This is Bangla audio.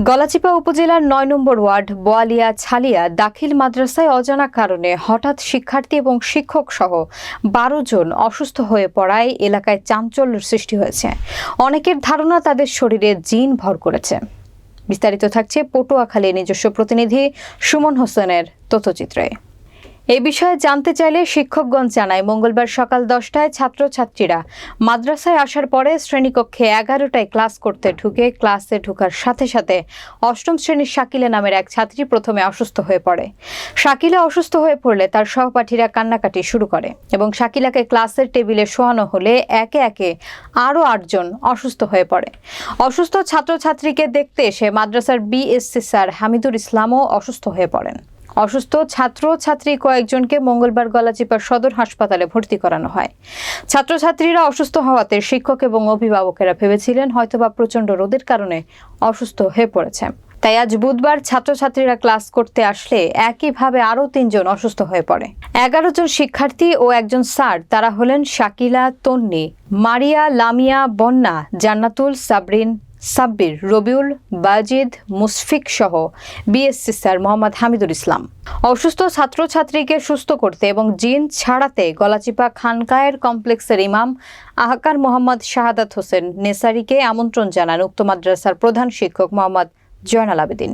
গলাচিপা উপজেলার নয় নম্বর ওয়ার্ড, বোয়ালিয়া ছালিয়া দাখিল মাদ্রাসায় অজানা কারণে হঠাৎ শিক্ষার্থী এবং শিক্ষক সহ বারো জন অসুস্থ হয়ে পড়ায় এলাকায় চাঞ্চল্য সৃষ্টি হয়েছে। অনেকের ধারণা তাদের শরীরে জিন ভর করেছে। বিস্তারিত থাকছে পটুয়াখালী নিজস্ব প্রতিনিধি সুমন হোসেনের তথ্যচিত্রে। এ বিষয়ে জানতে চাইলে শিক্ষকগণ জানায়, মঙ্গলবার সকাল দশটায় ছাত্রছাত্রীরা মাদ্রাসায় আসার পরে শ্রেণীকক্ষে এগারোটায় ক্লাস করতে ঢুকে ক্লাসে ঢোকার সাথে সাথে অষ্টম শ্রেণির শাকিলা নামের এক ছাত্রী প্রথমে অসুস্থ হয়ে পড়ে। শাকিলা অসুস্থ হয়ে পড়লে তার সহপাঠীরা কান্নাকাটি শুরু করে এবং শাকিলাকে ক্লাসের টেবিলে শোয়ানো হলে একে একে আরও আটজন অসুস্থ হয়ে পড়ে। অসুস্থ ছাত্রছাত্রীকে দেখতে এসে মাদ্রাসার বিএসসি স্যার হামিদুর ইসলামও অসুস্থ হয়ে পড়েন। অসুস্থ ছাত্র, ছাত্রী কয়েকজনকে মঙ্গলবার গলাচিপার সদর হাসপাতালে ভর্তি করানো হয়। ছাত্রছাত্রীরা অসুস্থ হওয়াতে শিক্ষক এবং অভিভাবকেরা ভেবেছিলেন হয়তোবা প্রচণ্ড রোদের কারণে অসুস্থ হয়ে পড়েছে। তাই আজ বুধবার ছাত্রছাত্রীরা ক্লাস করতে আসলে একইভাবে আরও তিনজন অসুস্থ হয়ে পড়ে। এগারো জন শিক্ষার্থী ও একজন স্যার, তারা হলেন শাকিলা, তন্নি, মারিয়া, লামিয়া, বন্যা, জান্নাতুল, সাবরিন সাব্বির, রবিউল, বাজিদ, মুশফিক সহ বিএসসি স্যার মোহাম্মদ হামিদুল ইসলাম। অসুস্থ ছাত্রছাত্রীকে সুস্থ করতে এবং জিন ছাড়াতে গলাচিপা খানকায়ের কমপ্লেক্সের ইমাম আহকার মোহাম্মদ শাহাদাত হোসেন নেসারিকে আমন্ত্রণ জানান উক্ত মাদ্রাসার প্রধান শিক্ষক মোহাম্মদ জয়নাল আবেদিন।